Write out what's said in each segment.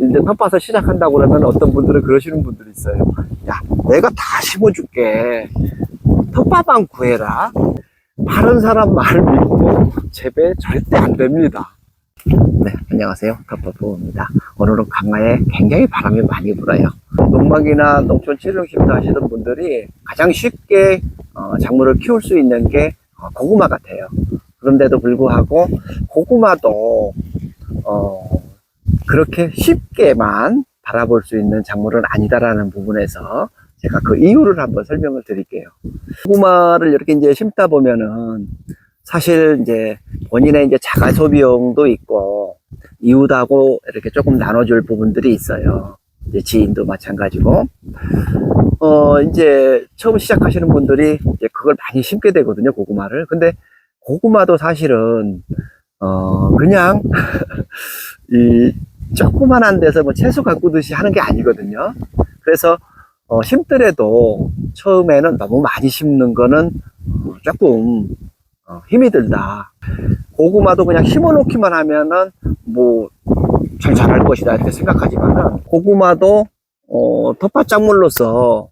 이제 텃밭을 시작한다고 그러면 어떤 분들은 그러시는 분들이 있어요. 야, 내가 다 심어줄게. 텃밭만 구해라. 다른 사람 말 믿고 재배 절대 안 됩니다. 네, 안녕하세요. 텃밭부입니다. 오늘은 강화에 굉장히 바람이 많이 불어요. 농막이나 농촌 칠룡심도 하시던 분들이 가장 쉽게 어, 작물을 키울 수 있는 게 어, 고구마 같아요. 그런데도 불구하고 고구마도 어, 그렇게 쉽게만 바라볼 수 있는 작물은 아니다라는 부분에서 제가 그 이유를 한번 설명을 드릴게요. 고구마를 이렇게 이제 심다 보면은 사실 이제 본인의 이제 자가 소비용도 있고 이웃하고 이렇게 조금 나눠줄 부분들이 있어요. 이제 지인도 마찬가지고 어 이제 처음 시작하시는 분들이 이제 그걸 많이 심게 되거든요 고구마를. 근데 고구마도 사실은 어 그냥 이 조그만한 데서 뭐 채소 가꾸듯이 하는 게 아니거든요. 그래서 어, 심더라도 처음에는 너무 많이 심는 거는 어, 조금 어, 힘이 들다. 고구마도 그냥 심어놓기만 하면은 뭐 잘 자랄 것이다 이렇게 생각하지만은 고구마도 어, 텃밭 작물로서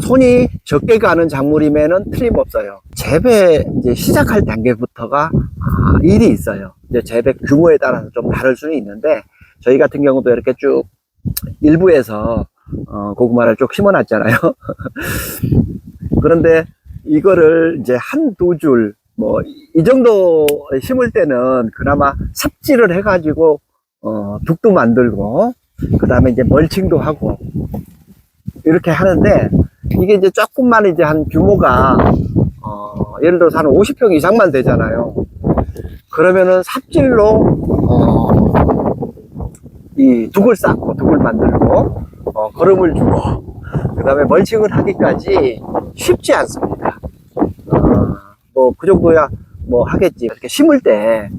손이 적게 가는 작물이면은 틀림없어요. 재배 이제 시작할 단계부터가 아, 일이 있어요. 이제 재배 규모에 따라서 좀 다를 수는 있는데 저희 같은 경우도 이렇게 쭉 일부에서 어, 고구마를 쭉 심어놨잖아요. 그런데 이거를 이제 한 두 줄, 뭐, 이 정도 심을 때는 그나마 삽질을 해가지고, 어, 북도 만들고, 그 다음에 이제 멀칭도 하고, 이렇게 하는데, 이게 이제 조금만 이제 한 규모가, 어, 예를 들어서 한 50평 이상만 되잖아요. 그러면은 삽질로, 어, 이 둑을 쌓고, 둑을 만들고, 어, 거름을 주고, 그 다음에 멀칭을 하기까지 쉽지 않습니다. 어, 뭐, 그 정도야 뭐 하겠지. 이렇게 심을 때,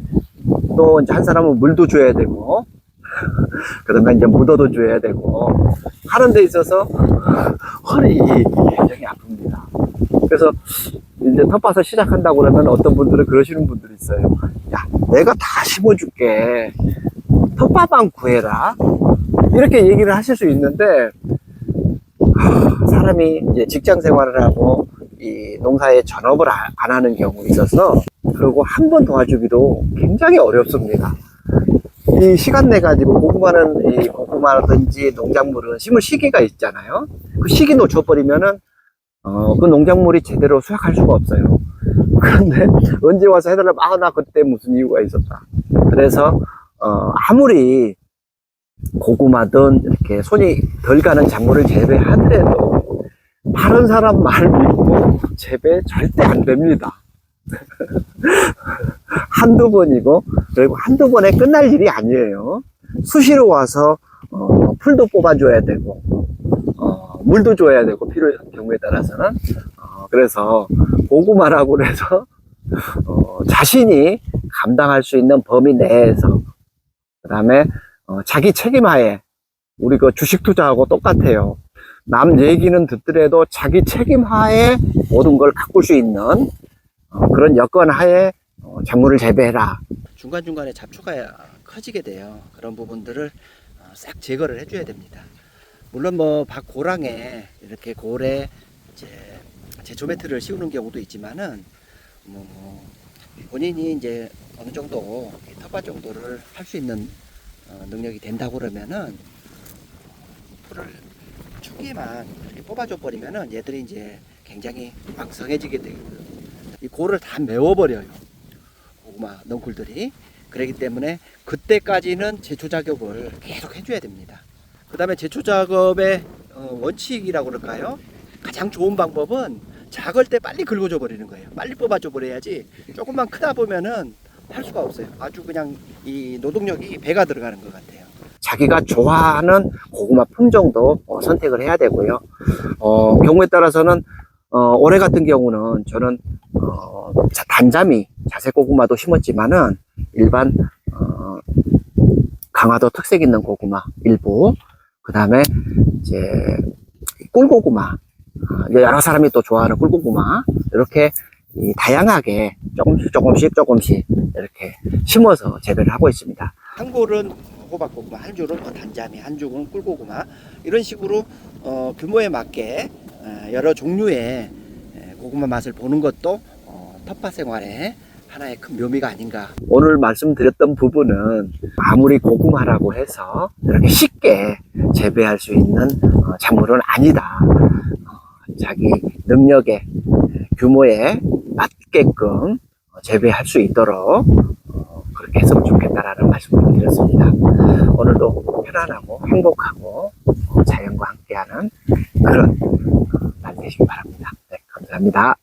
또 이제 한 사람은 물도 줘야 되고, 그 다음에 이제 묻어도 줘야 되고, 하는 데 있어서 허리 굉장히 아픕니다. 그래서 이제 텃밭을 시작한다고 그러면 어떤 분들은 그러시는 분들이 있어요. 야, 내가 다 심어줄게. 텃밭만 구해라. 이렇게 얘기를 하실 수 있는데, 하, 사람이 이제 직장 생활을 하고 이 농사에 전업을 아- 안 하는 경우 있어서 그리고 한 번 도와주기도 굉장히 어렵습니다. 이 시간 내 가지고 고구마는 이 고구마라든지 농작물은 심을 시기가 있잖아요. 그 시기 놓쳐버리면은 어, 그 농작물이 제대로 수확할 수가 없어요. 그런데 언제 와서 해달라면 아나 그때 무슨 이유가 있었다. 그래서 어, 아무리 고구마든 이렇게 손이 덜 가는 작물을 재배하더라도 다른 사람 말 믿고 재배 절대 안 됩니다. 한두 번이고 그리고 한두 번에 끝날 일이 아니에요. 수시로 와서 어, 풀도 뽑아줘야 되고 어, 물도 줘야 되고 필요한 경우에 따라서는 어, 그래서 고구마라고 해서 어, 자신이 감당할 수 있는 범위 내에서 그 다음에 어, 자기 책임하에 우리 그 주식 투자하고 똑같아요. 남 얘기는 듣더라도 자기 책임하에 모든 걸 가꿀 수 있는 어, 그런 여건 하에 어, 작물을 재배해라. 중간중간에 잡초가 커지게 돼요. 그런 부분들을 어, 싹 제거를 해줘야 됩니다. 물론 뭐밭 고랑에 이렇게 고래 이제 제초 매트를 씌우는 경우도 있지만은 뭐 본인이 이제 어느 정도 이 텃밭 정도를 할 수 있는 어, 능력이 된다고 그러면은 풀을 초기에만 이렇게 뽑아줘 버리면은 얘들이 이제 굉장히 왕성해지게 되거든요. 이 골을 다 메워버려요. 고구마 넝쿨들이. 그렇기 때문에 그때까지는 제초 작업을 계속 해줘야 됩니다. 그 다음에 제초 작업의 어, 원칙이라고 그럴까요? 가장 좋은 방법은 작을 때 빨리 긁어줘 버리는 거예요. 빨리 뽑아줘 버려야지 조금만 크다 보면은 할 수가 없어요. 아주 그냥 이 노동력이 배가 들어가는 것 같아요. 자기가 좋아하는 고구마 품종도 어, 선택을 해야 되고요. 어, 경우에 따라서는 어, 올해 같은 경우는 저는 어, 자- 단자미 자색 고구마도 심었지만은 일반 어, 강화도 특색 있는 고구마 일부 그 다음에 이제 꿀고구마 어, 이제 여러 사람이 또 좋아하는 꿀고구마 이렇게 이 다양하게 조금씩 조금씩 조금씩 이렇게 심어서 재배를 하고 있습니다. 한 골은 호박고구마 한 줄은 뭐 단자미, 한 줄은 꿀고구마 이런 식으로 어, 규모에 맞게 어, 여러 종류의 에, 고구마 맛을 보는 것도 어, 텃밭 생활의 하나의 큰 묘미가 아닌가. 오늘 말씀드렸던 부분은 아무리 고구마라고 해서 이렇게 쉽게 재배할 수 있는 어, 작물은 아니다. 어, 자기 능력에 에, 규모에 맞게끔 어, 재배할 수 있도록 어, 그렇게 했으면 좋겠다라는 말씀을 드렸습니다. 오늘도 편안하고 행복하고 어, 자연과 함께하는 그런 어, 날 되시기 바랍니다. 네, 감사합니다.